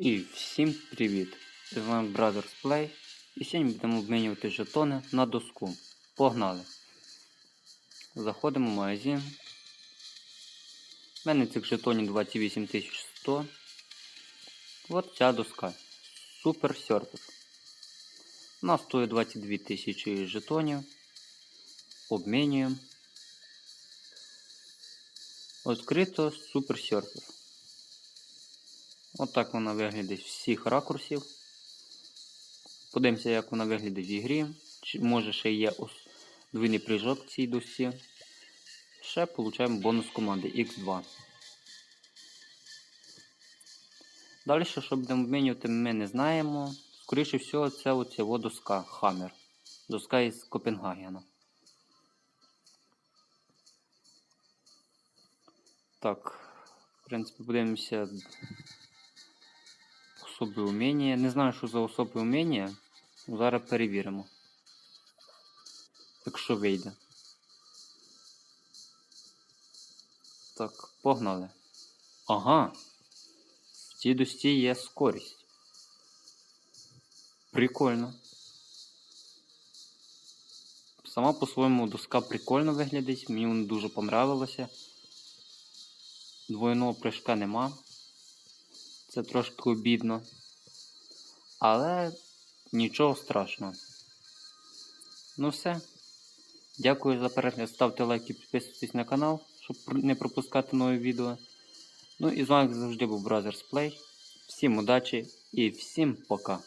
І всім привіт! З вами Brothers Play. І сьогодні будемо обмінювати жетони на доску. Погнали! Заходимо в магазин. У мене цих жетонів 28100. От ця доска. Супер серфер. Вона стоїть 22 тисячі жетонів. Обмінюємо. Відкрито супер серфер. От вона виглядає з всіх ракурсів. Подивимося, як вона виглядає в ігрі. Чи може ще є ос- двійний прыжок в цій досі. Ще получаємо бонус команди X2. Далі, що будемо обмінювати, ми не знаємо. Скоріше всього, це оця доска Hammer. Доска із Копенгагена. Так, в принципі, подивимося особи уміння. Не знаю, що за особи уміння. Зараз перевіримо. Якщо вийде. Так, погнали. Ага. В цій досці є скорість. Прикольно. Сама по-своєму доска прикольно виглядить, мені вона дуже понравилася. Двойного прыжка нема. Це трошки обідно. Але нічого страшного. Ну все. Дякую за перегляд. Ставте лайки, підписуйтесь на канал, щоб не пропускати нові відео. Ну і з вами завжди був Brothers Play. Всім удачі і всім пока.